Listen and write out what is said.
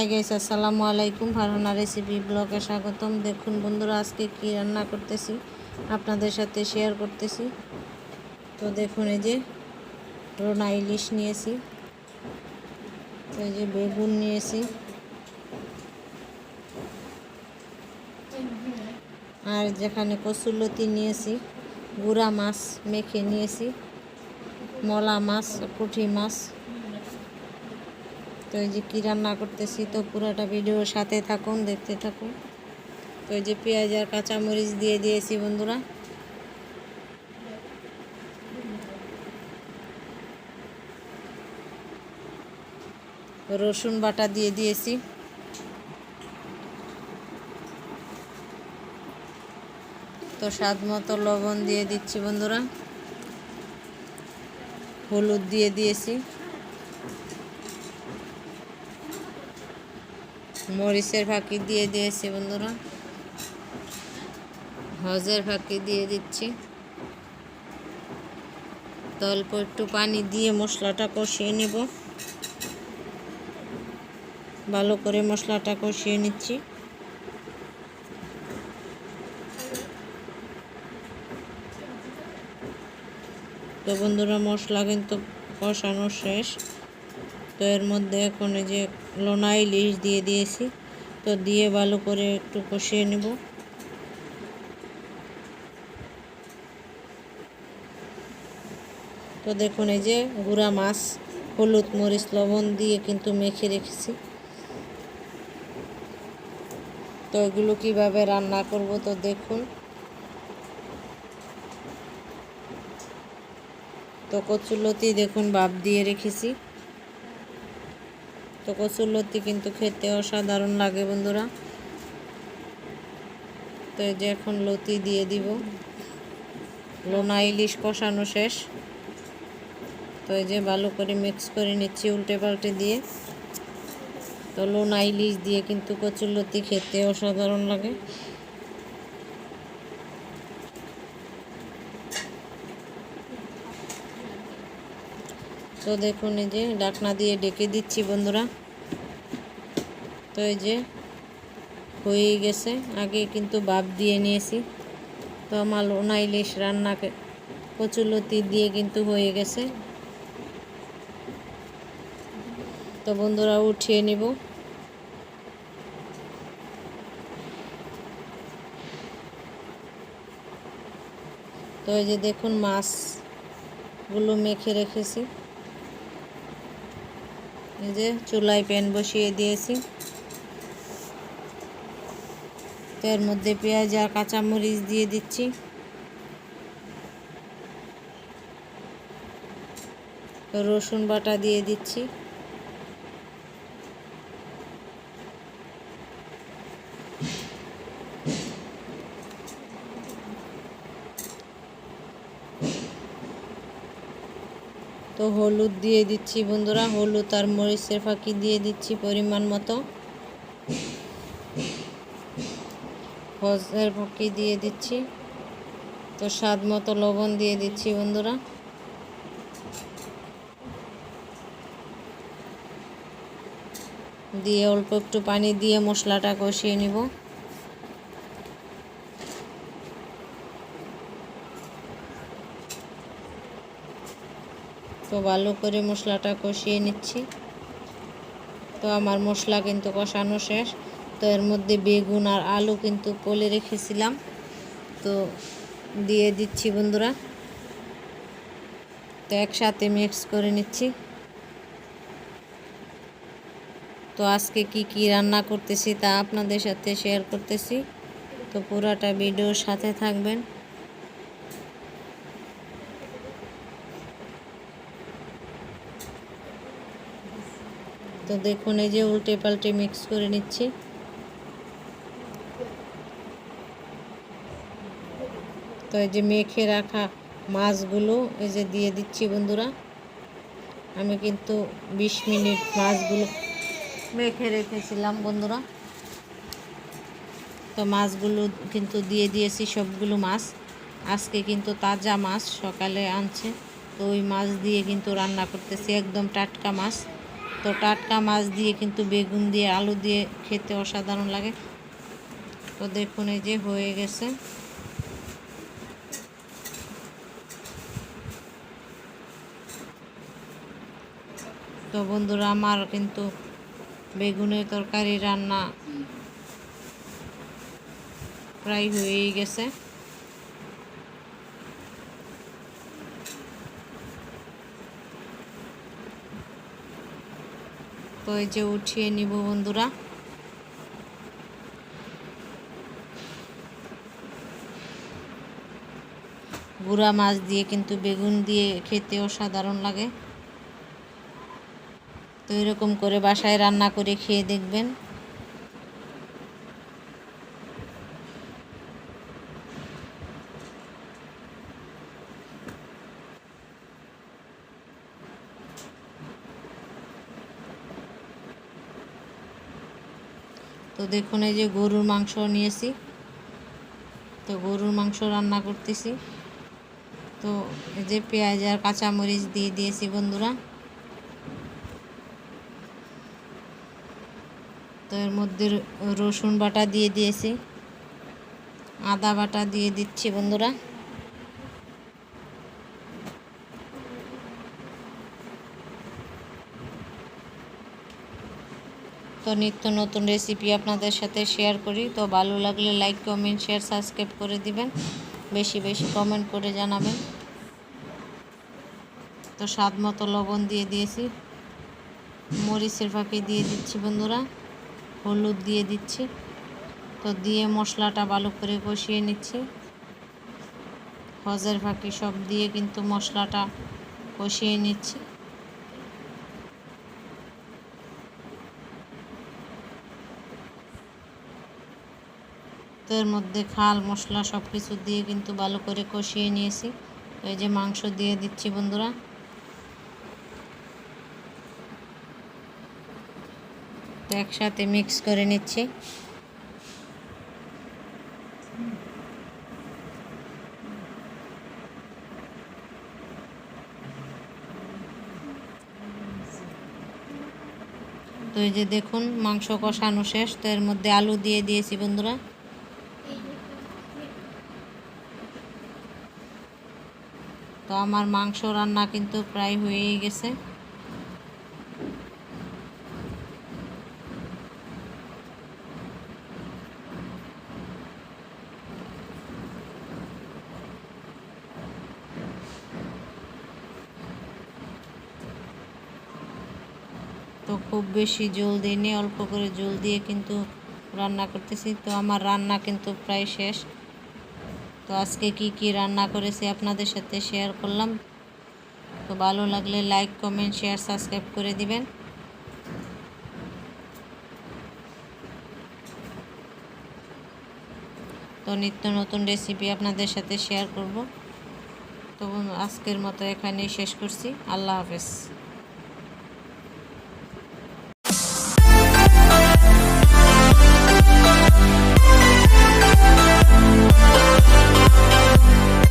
Hi guys, আসসালামু আলাইকুম। Farhana recipe ব্লগে স্বাগতম। দেখুন বন্ধুরা, আজকে কি রান্না করতেছি, আপনাদের সাথে শেয়ার করতেছি। তো দেখুন, এই যে রোনা ইলিশ নিয়েছি এই যে বেগুন নিয়েছি, আর যেখানে কসুলতি নিয়েছি, গুড়া মাছ মেখে নিয়েছি, মলা মাছ, পুঁটি মাছ তো এই যে কী রান্না করতেছি, তো পুরোটা ভিডিওর সাথে থাকুন, দেখতে থাকুন। তো এই যে পেঁয়াজ আর কাঁচামরিচ দিয়ে দিয়েছি বন্ধুরা। রসুন বাটা দিয়ে দিয়েছি। তো স্বাদ মতো লবণ দিয়ে দিচ্ছি বন্ধুরা। হলুদ দিয়ে দিয়েছি। মরিচের ফাঁকি দিয়ে দিয়েছি বন্ধুরা। হজের ফাঁকি দিয়ে দিচ্ছি। তো অল্প একটু পানি দিয়ে মশলাটা কষিয়ে নিব। ভালো করে মশলাটা কষিয়ে নিচ্ছি। তো বন্ধুরা, মশলা কিন্তু কষানো শেষ। তো এর মধ্যে এখন এই যে লোনা ইলিশ দিয়ে দিয়েছি, তো দিয়ে ভালো করে একটু কষিয়ে নেব। তো দেখুন এই যে গুঁড়া মাছ, হলুদ মরিচ, লবণ দিয়ে কিন্তু মেখে রেখেছি। তো এগুলো কীভাবে রান্না করব তো দেখুন। তো কচুলতি দেখুন ভাপ দিয়ে রেখেছি। তো কচুর লতি কিন্তু খেতে অসাধারণ লাগে, বন্ধুরা। তো এই যে এখন লতি দিয়ে দিব। লোনা ইলিশ কষানো শেষ। তো এই যে ভালো করে মিক্স করে নিচ্ছি উল্টে পাল্টে দিয়ে। তো লোনা ইলিশ দিয়ে কিন্তু কচুর লতি খেতে অসাধারণ লাগে। তো দেখুন এই যে ডাকনা দিয়ে ডেকে দিচ্ছি বন্ধুরা। তো এই যে হয়ে গেছে, আগে কিন্তু বাপ দিয়ে নিয়েছি। তো আমার লোনা ইলিশ রান্নাকে কচুলতি দিয়ে কিন্তু হয়ে গেছে। তো বন্ধুরা উঠিয়ে নিব। তো এই যে দেখুন মাছগুলো মেখে রেখেছি। এই যে চুলায় প্যান বসিয়ে দিয়েছি। তো এর মধ্যে পেঁয়াজ আর কাঁচামরিচ দিয়ে দিচ্ছি। রসুন বাটা দিয়ে দিচ্ছি। তো হলুদ দিয়ে দিচ্ছি বন্ধুরা, হলুদ আর মরিচের ফাঁকি দিয়ে দিচ্ছি পরিমাণ মতো। হজের ফাঁকি দিয়ে দিচ্ছি। তো স্বাদ মতো লবণ দিয়ে দিচ্ছি বন্ধুরা। দিয়ে অল্প একটু পানি দিয়ে মশলাটা কষিয়ে নিব। ভালো করে মশলাটা কষিয়ে নিচ্ছি। তো আমার মশলা কিন্তু কষানো শেষ। তো এর মধ্যে বেগুন আর আলু কিন্তু পলে রেখেছিলাম। তো দিয়ে দিচ্ছি বন্ধুরা। তো একসাথে মিক্স করে নিচ্ছি। তো আজকে কি কি রান্না করতেছি তা আপনাদের সাথে শেয়ার করতেছি। তো পুরাটা ভিডিওর সাথে থাকবেন। তো দেখুন, এই যে উল্টে পাল্টে মিক্স করে নিচ্ছি। তো এই যে মেখে রাখা মাছগুলো, এই যে দিয়ে দিচ্ছি বন্ধুরা। আমি কিন্তু বিশ মিনিট মাছগুলো মেখে রেখেছিলাম বন্ধুরা। তো মাছগুলো কিন্তু দিয়ে দিয়েছি সবগুলো মাছ। আজকে কিন্তু তাজা মাছ সকালে আনছে। তো ওই মাছ দিয়ে কিন্তু রান্না করতেছি, একদম টাটকা মাছ। তো টাটকা মাছ দিয়ে কিন্তু বেগুন দিয়ে, আলু দিয়ে খেতে অসাধারণ লাগে। তো দেখুন, এই যে হয়ে গেছে। তো বন্ধুরা, আমার কিন্তু বেগুনের তরকারি রান্না প্রায় হয়েই গেছে। তো এই যে উঠিয়ে নিব বন্ধুরা। গুঁড়া মাছ দিয়ে কিন্তু বেগুন দিয়ে খেতে অসাধারণ লাগে। তো এরকম করে বাসায় রান্না করে খেয়ে দেখবেন। তো দেখুন, এই যে গরুর মাংস নিয়েছি। তো গরুর মাংস রান্না করতেছি। তো এই যে পেঁয়াজ আর কাঁচামরিচ দিয়ে দিয়েছি বন্ধুরা। তো এর মধ্যে রসুন বাটা দিয়ে দিয়েছি। আদা বাটা দিয়ে দিচ্ছি বন্ধুরা। তো নিত্য নতুন রেসিপি আপনাদের সাথে শেয়ার করি। তো ভালো লাগলে লাইক কমেন্ট শেয়ার সাবস্ক্রাইব করে দিবেন। বেশি বেশি কমেন্ট করে জানাবেন। তো স্বাদ মতো লবণ দিয়ে দিয়েছি। মরিচের ফাঁকি দিয়ে দিচ্ছি বন্ধুরা। হলুদ দিয়ে দিচ্ছি। তো দিয়ে মশলাটা ভালো করে কষিয়ে নিচ্ছি। হজের ফাঁকি সব দিয়ে কিন্তু মশলাটা কষিয়ে নিচ্ছি। তো এর মধ্যে খাল, মশলা সব কিছু দিয়ে কিন্তু ভালো করে কষিয়ে নিয়েছি। এই যে মাংস দিয়ে দিচ্ছি বন্ধুরা। তো একসাথে মিক্স করে নিচ্ছি। তো এই যে দেখুন, মাংস কষানো শেষ। তো এর মধ্যে আলু দিয়ে দিয়েছি বন্ধুরা। তো আমার মাংস রান্না কিন্তু প্রায় হয়েই গেছে। তো খুব বেশি জল দিইনি অল্প করে জল দিয়ে কিন্তু রান্না করতেছি। তো আমার রান্না কিন্তু প্রায় শেষ। তো আজকে কি কি রান্না করেছি আপনাদের সাথে শেয়ার করলাম। তো ভালো লাগলে লাইক কমেন্ট শেয়ার সাবস্ক্রাইব করে দিবেন। তো নিত্য নতুন রেসিপি আপনাদের সাথে শেয়ার করব। তো আজকের মতো এখানেই শেষ করছি। আল্লাহ হাফেজ।